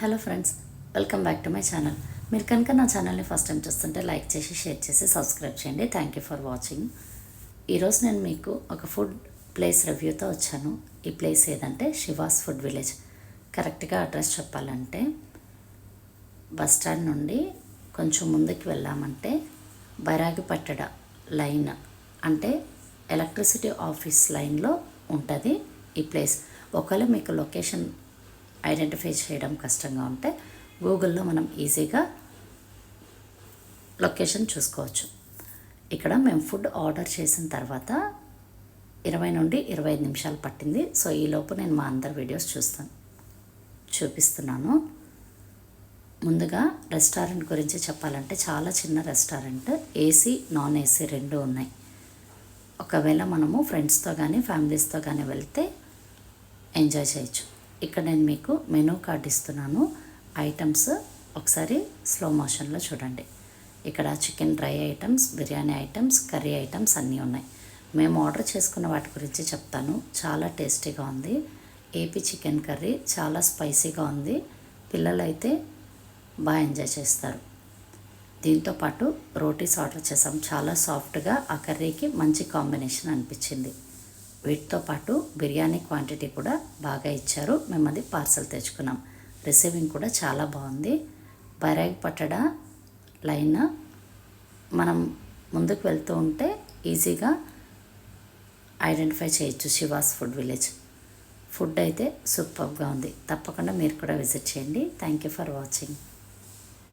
Hello friends welcome back to my channel. మీరు కనుక నా ఛానల్ని ఫస్ట్ టైం చూస్తుంటే లైక్ చేసి షేర్ చేసి సబ్స్క్రైబ్ చేయండి. థ్యాంక్ యూ ఫర్ వాచింగ్ ఈరోజు నేను మీకు ఒక ఫుడ్ ప్లేస్ రివ్యూతో వచ్చాను. ఈ ప్లేస్ ఏదంటే శివాస్ ఫుడ్ విలేజ్. కరెక్ట్గా అడ్రస్ చెప్పాలంటే బస్ స్టాండ్ నుండి కొంచెం ముందుకు వెళ్ళామంటే బైరాగిపట్టడ లైన్ అంటే ఎలక్ట్రిసిటీ ఆఫీస్ లైన్లో ఉంటుంది ఈ ప్లేస్. ఒకవేళ మీకు లొకేషన్ ఐడెంటిఫై చేయడం కష్టంగా ఉంటే గూగుల్లో మనం ఈజీగా లొకేషన్ చూసుకోవచ్చు. ఇక్కడ మేము ఫుడ్ ఆర్డర్ చేసిన తర్వాత ఇరవై నుండి ఇరవై ఐదు నిమిషాలు పట్టింది. సో ఈలోపు నేను మా అందరి వీడియోస్ చూస్తాను. చూపిస్తున్నాను. ముందుగా రెస్టారెంట్ గురించి చెప్పాలంటే చాలా చిన్న రెస్టారెంట్. ఏసీ నాన్ ఏసీ రెండు ఉన్నాయి. ఒకవేళ మనము ఫ్రెండ్స్తో కానీ ఫ్యామిలీస్తో కానీ వెళ్తే ఎంజాయ్ చేయొచ్చు. ఇక్కడ నేను మీకు మెనూ కార్డ్ ఇస్తున్నాను. ఐటమ్స్ ఒకసారి స్లో మోషన్లో చూడండి. ఇక్కడ chicken dry items biryani items curry items అన్నీ ఉన్నాయి. మేము ఆర్డర్ చేసుకున్న వాటి గురించి చెప్తాను. చాలా టేస్టీగా ఉంది. ఏపీ చికెన్ కర్రీ చాలా స్పైసీగా ఉంది. పిల్లలు అయితే బాగా ఎంజాయ్ చేస్తారు. దీంతో పాటు రోటీస్ ఆర్డర్ చేసాం. చాలా సాఫ్ట్గా ఆ కర్రీకి మంచి కాంబినేషన్ అనిపించింది. వీటితో పాటు బిర్యానీ క్వాంటిటీ కూడా బాగా ఇచ్చారు. మేము అది పార్సల్ తెచ్చుకున్నాం. రిసీవింగ్ కూడా చాలా బాగుంది. బైరాగ్ పట్టడ లైన్ మనం ముందుకు వెళ్తూ ఉంటే ఈజీగా ఐడెంటిఫై చేయొచ్చు శివాస్ ఫుడ్ విలేజ్. ఫుడ్ అయితే సూపర్గా ఉంది. తప్పకుండా మీరు కూడా విజిట్ చేయండి. Thank you for watching.